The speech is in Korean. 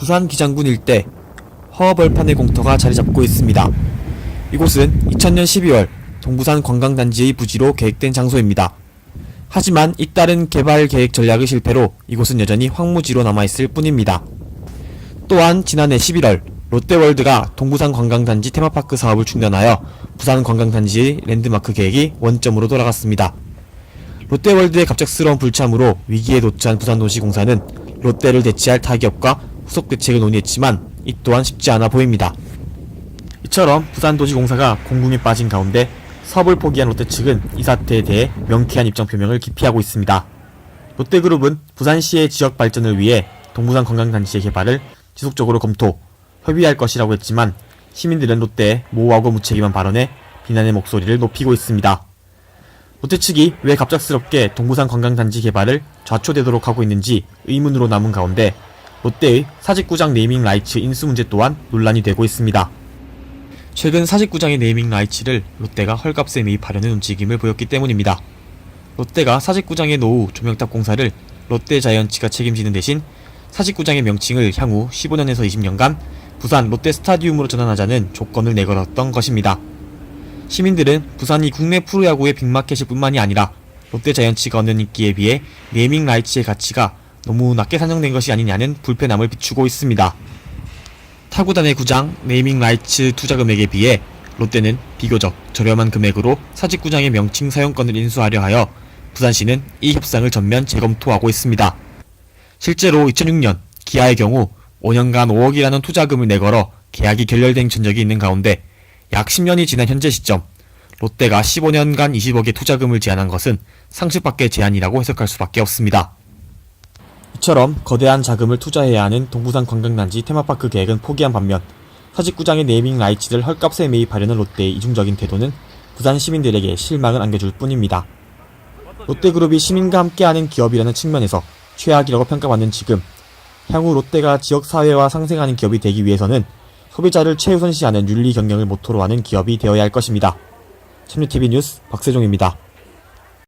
부산 기장군 일대 허벌판의 공터가 자리 잡고 있습니다. 이곳은 2000년 12월 동부산 관광단지의 부지로 계획된 장소입니다. 하지만 잇따른 개발 계획 전략의 실패로 이곳은 여전히 황무지로 남아있을 뿐입니다. 또한 지난해 11월 롯데월드가 동부산 관광단지 테마파크 사업을 중단하여 부산 관광단지의 랜드마크 계획이 원점으로 돌아갔습니다. 롯데월드의 갑작스러운 불참으로 위기에 놓치한 부산도시공사는 롯데를 대체할 타기업과 후속 대책을 논의했지만 이 또한 쉽지 않아 보입니다. 이처럼 부산도시공사가 공궁에 빠진 가운데 사업을 포기한 롯데 측은 이 사태에 대해 명쾌한 입장 표명을 기피하고 있습니다. 롯데그룹은 부산시의 지역 발전을 위해 동부산 관광단지의 개발을 지속적으로 검토, 협의할 것이라고 했지만 시민들은 롯데의 모호하고 무책임한 발언에 비난의 목소리를 높이고 있습니다. 롯데 측이 왜 갑작스럽게 동부산 관광단지 개발을 좌초되도록 하고 있는지 의문으로 남은 가운데 롯데의 사직구장 네이밍 라이츠 인수 문제 또한 논란이 되고 있습니다. 최근 사직구장의 네이밍 라이츠를 롯데가 헐값에 매입하려는 움직임을 보였기 때문입니다. 롯데가 사직구장의 노후 조명탑 공사를 롯데자이언츠가 책임지는 대신 사직구장의 명칭을 향후 15년에서 20년간 부산 롯데 스타디움으로 전환하자는 조건을 내걸었던 것입니다. 시민들은 부산이 국내 프로야구의 빅마켓일 뿐만이 아니라 롯데자이언츠가 얻는 인기에 비해 네이밍 라이츠의 가치가 너무 낮게 산정된 것이 아니냐는 불편함을 비추고 있습니다. 타구단의 구장 네이밍 라이츠 투자 금액에 비해 롯데는 비교적 저렴한 금액으로 사직구장의 명칭 사용권을 인수하려 하여 부산시는 이 협상을 전면 재검토하고 있습니다. 실제로 2006년 기아의 경우 5년간 5억이라는 투자금을 내걸어 계약이 결렬된 전적이 있는 가운데 약 10년이 지난 현재 시점 롯데가 15년간 20억의 투자금을 제안한 것은 상식 밖의 제안이라고 해석할 수밖에 없습니다. 이처럼 거대한 자금을 투자해야 하는 동부산 관광단지 테마파크 계획은 포기한 반면 사직구장의 네이밍 라이츠를 헐값에 매입하려는 롯데의 이중적인 태도는 부산 시민들에게 실망을 안겨줄 뿐입니다. 롯데그룹이 시민과 함께하는 기업이라는 측면에서 최악이라고 평가받는 지금 향후 롯데가 지역사회와 상생하는 기업이 되기 위해서는 소비자를 최우선시하는 윤리 경영을 모토로 하는 기업이 되어야 할 것입니다. 참유TV 뉴스 박세종입니다.